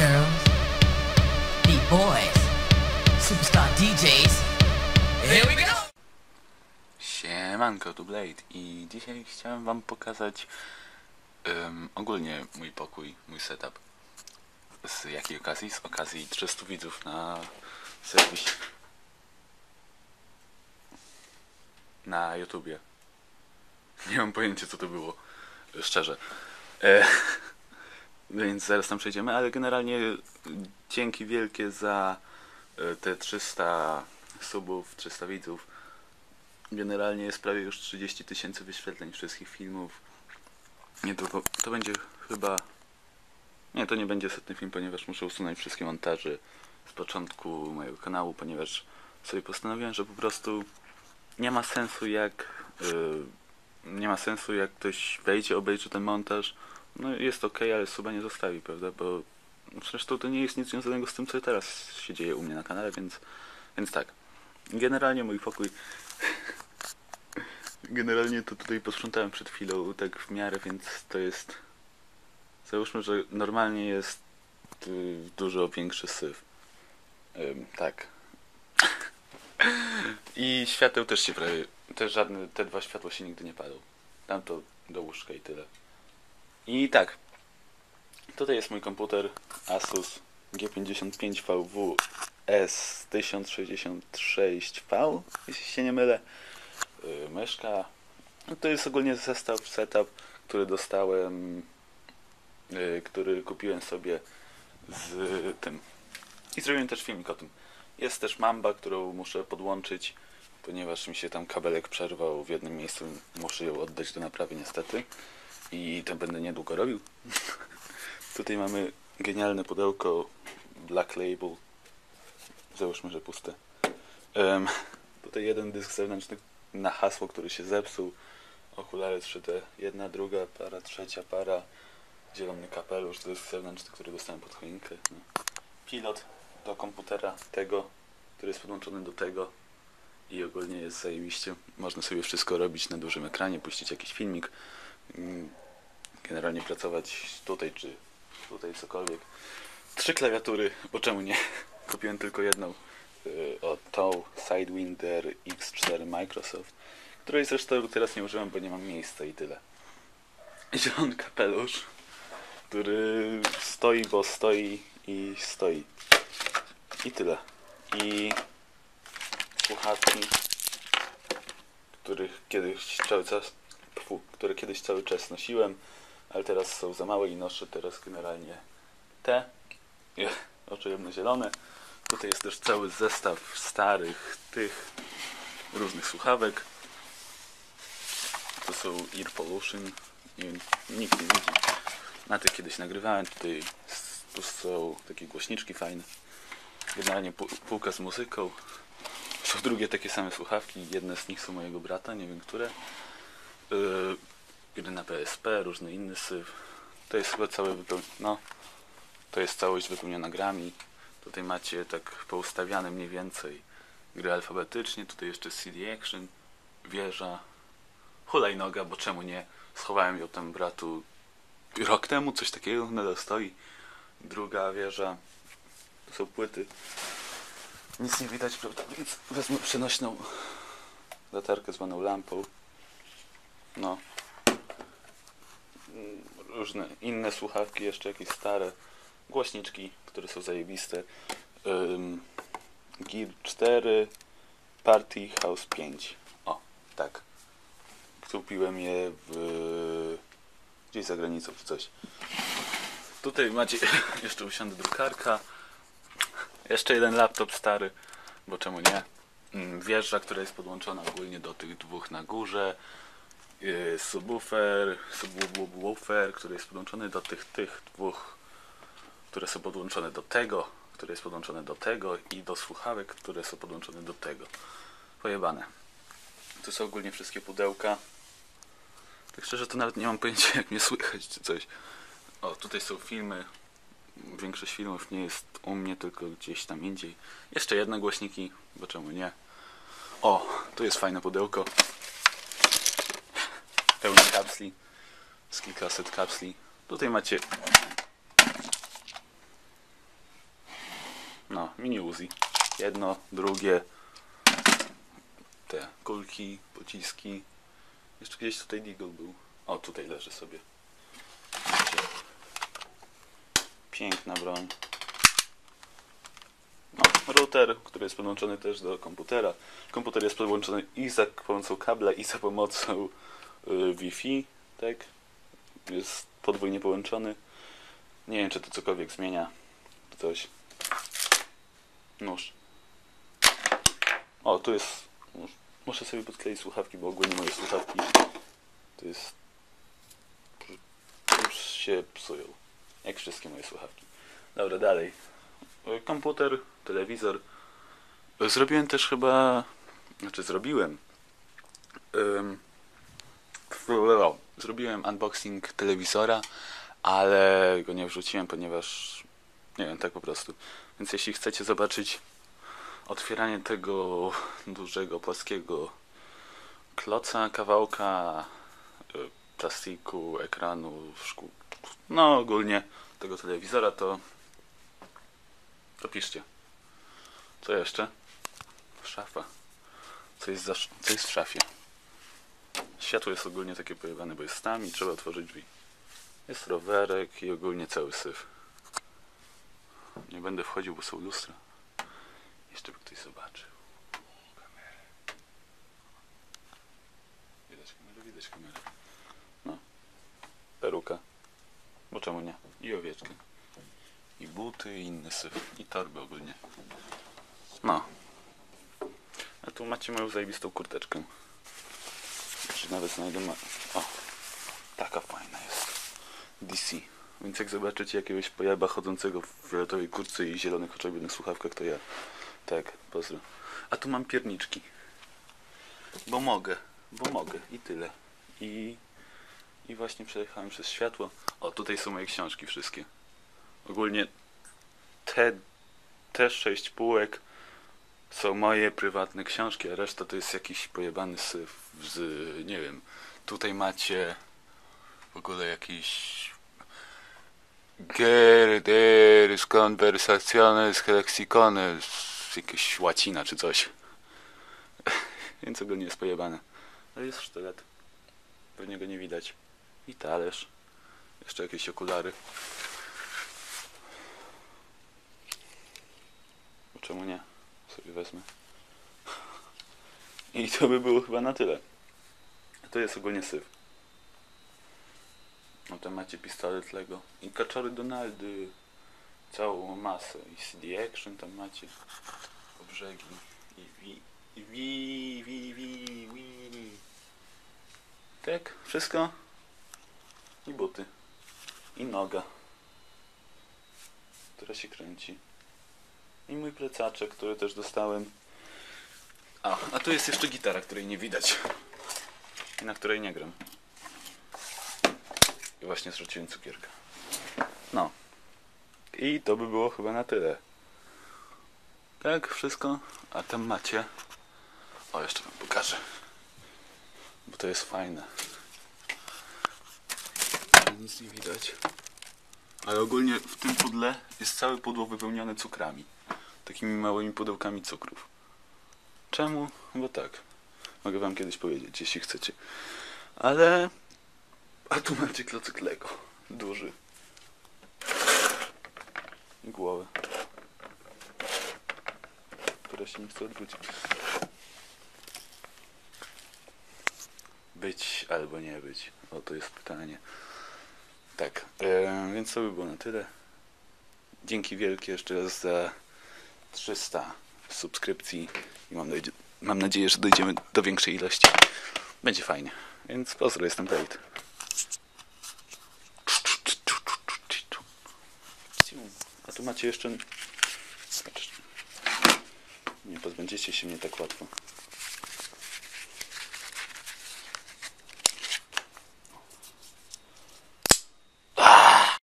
girls, beat boys, superstar DJs. Here we go! Siemanko, tu Blade i dzisiaj chciałem wam pokazać em, ogólnie mój pokój, mój setup. Z jakiej okazji? Z okazji 300 widzów na serwisie. Na YouTubie. Nie mam pojęcia co to było, szczerze. E, więc zaraz tam przejdziemy, ale generalnie dzięki wielkie za e, te 300 subów, 300 widzów. Generalnie jest prawie już 30 tysięcy wyświetleń wszystkich filmów. Nie tylko, to będzie chyba... Nie, to nie będzie setny film, ponieważ muszę usunąć wszystkie montaże z początku mojego kanału, ponieważ sobie postanowiłem, że po prostu nie ma sensu jak... Yy, nie ma sensu jak ktoś wejdzie, obejrzy ten montaż. No jest ok, ale suba nie zostawi, prawda? Bo zresztą to nie jest nic związanego z tym, co teraz się dzieje u mnie na kanale, więc, więc tak. Generalnie mój pokój Generalnie to tutaj posprzątałem przed chwilą, tak w miarę, więc to jest... Załóżmy, że normalnie jest y, dużo większy syf. Ym, tak. I świateł też się prawie... Te, żadne, te dwa światła się nigdy nie palą. Tam to do łóżka i tyle. I tak. Tutaj jest mój komputer Asus G55VW S1066V, jeśli się nie mylę y, myszka. No to jest ogólnie zestaw, setup, który dostałem, y, który kupiłem sobie z tym. I zrobiłem też filmik o tym. Jest też mamba, którą muszę podłączyć, ponieważ mi się tam kabelek przerwał w jednym miejscu. Muszę ją oddać do naprawy niestety. I to będę niedługo robił. Tutaj mamy genialne pudełko Black Label. Załóżmy, że puste. Em, tutaj jeden dysk zewnętrzny na hasło, który się zepsuł. Okulary 3D, jedna, druga para, trzecia para. Zielony kapelusz, dysk zewnętrzny, który dostałem pod choinkę. No. Pilot do komputera tego, który jest podłączony do tego. I ogólnie jest zajebiście. Można sobie wszystko robić na dużym ekranie, puścić jakiś filmik. Mm, Generalnie pracować tutaj czy tutaj cokolwiek. Trzy klawiatury, bo czemu nie? Kupiłem tylko jedną y, o tą Sidewinder X4 Microsoft, której zresztą teraz nie używam, bo nie mam miejsca i tyle. Zielony kapelusz, który stoi, bo stoi i stoi. I tyle. I słuchawki, których kiedyś cały czas, pfu, które kiedyś cały czas nosiłem, ale teraz są za małe i noszę teraz generalnie te, oczojemne zielone. Tutaj jest też cały zestaw starych tych różnych słuchawek. To są Ear Pollution. Nie nikt nie widzi. Na tych kiedyś nagrywałem. Tutaj tu są takie głośniczki fajne. Generalnie pół- półka z muzyką. Są drugie takie same słuchawki. Jedne z nich są mojego brata, nie wiem które. Gry na PSP, różny inny syf. To jest chyba całe. No, to jest całość wypełniona grami. Tutaj macie tak poustawiane mniej więcej gry alfabetycznie. Tutaj jeszcze CD Action, wieża, hulajnoga, bo czemu nie? Schowałem ją tam bratu rok temu, coś takiego, nadal stoi. Druga wieża, to są płyty. Nic nie widać, prawda? Więc wezmę przenośną latarkę zwaną lampą. No. Różne inne słuchawki, jeszcze jakieś stare głośniczki, które są zajebiste. Ym, Gear 4, Party House 5. O, tak. Kupiłem je w... gdzieś za granicą czy coś. Tutaj macie jeszcze usiądę drukarka. Jeszcze jeden laptop stary, bo czemu nie? Wieża, która jest podłączona ogólnie do tych dwóch na górze. Yy, Subwoofer, subwoofer, który jest podłączony do tych, tych dwóch które są podłączone do tego, które jest podłączone do tego i do słuchawek, które są podłączone do tego. Pojebane. Tu są ogólnie wszystkie pudełka. Tak szczerze to nawet nie mam pojęcia jak mnie słychać czy coś. O, tutaj są filmy. Większość filmów nie jest u mnie, tylko gdzieś tam indziej. Jeszcze jedne głośniki, bo czemu nie. O, tu jest fajne pudełko. Pełne kapsli. Z kilkaset kapsli. Tutaj macie mini Uzi. Jedno, drugie. Te kulki, pociski. Jeszcze gdzieś tutaj Deagle był. O, tutaj leży sobie. Piękna broń. No, router, który jest podłączony też do komputera. Komputer jest podłączony i za pomocą kabla, i za pomocą Wi-Fi, tak? Jest podwójnie połączony. Nie wiem, czy to cokolwiek zmienia. Coś. Nóż. O, tu jest. Muszę sobie podkleić słuchawki, bo ogólnie moje słuchawki to jest... już się psują. Jak wszystkie moje słuchawki. Dobra, dalej. Y, Komputer, telewizor. Y, Zrobiłem też chyba... Znaczy zrobiłem. O, Zrobiłem unboxing telewizora, ale go nie wrzuciłem, ponieważ nie wiem, tak po prostu. Więc jeśli chcecie zobaczyć otwieranie tego dużego, płaskiego kloca, kawałka y, plastiku, ekranu, szkół, no ogólnie tego telewizora, to to piszcie. Co jeszcze? Szafa. Co jest, za, co jest w szafie? Światło jest ogólnie takie pojebane, bo jest tam i trzeba otworzyć drzwi. Jest rowerek i ogólnie cały syf. Nie będę wchodził, bo są lustra. Jeszcze by ktoś zobaczył. Kamerę. Widać kamerę, widać kamerę. No. Peruka. Bo czemu nie? I owieczkę. I buty, i inny syf. I torby ogólnie. No. A tu macie moją zajebistą kurteczkę. Nawet znajdę. O, taka fajna jest. DC. Więc jak zobaczycie jakiegoś pojaba chodzącego w fioletowej kurtce i zielonych oczerbinych słuchawkach, to ja. Tak, pozdro. A tu mam pierniczki. Bo mogę. Bo mogę. I tyle. I... I właśnie przejechałem przez światło. O, tutaj są moje książki wszystkie. Ogólnie te, te sześć półek są moje prywatne książki, a reszta to jest jakiś pojebany syf z, nie wiem, tutaj macie w ogóle jakiś Gerderis conversaciones lexicones jakieś łacina czy coś. Więc ogólnie jest pojebane. Ale jest sztylet. Pewnie go nie widać. I talerz. Jeszcze jakieś okulary. Czemu nie sobie wezmę. I to by było chyba na tyle. To jest ogólnie syf. No tam macie pistolet Lego. I kaczory Donaldy. Całą masę. I CD Action tam macie. Obrzegi. I wi i wi wi wi wi. Tak wszystko? I buty. I noga. Która się kręci i mój plecaczek, który też dostałem a, a tu jest jeszcze gitara, której nie widać i na której nie gram i właśnie zrzuciłem cukierka. No. I to by było chyba na tyle. Tak, wszystko. A tam macie. O, jeszcze wam pokażę. Bo to jest fajne. Nic nie widać. Ale ogólnie w tym pudle jest całe pudło wypełnione cukrami. Takimi małymi pudełkami cukrów. Czemu? Bo tak. Mogę wam kiedyś powiedzieć, jeśli chcecie. Ale a tu macie klocek Lego. Duży. I głowę. Która się nie chce odwrócić. Być albo nie być. O, to jest pytanie. Tak, e, więc to by było na tyle. Dzięki wielkie jeszcze raz za 300 subskrypcji i mam, nadzieję, mam nadzieję, że dojdziemy do większej ilości. Będzie fajnie. Więc pozdro, jestem David. A tu macie jeszcze... Nie pozbędziecie się mnie tak łatwo.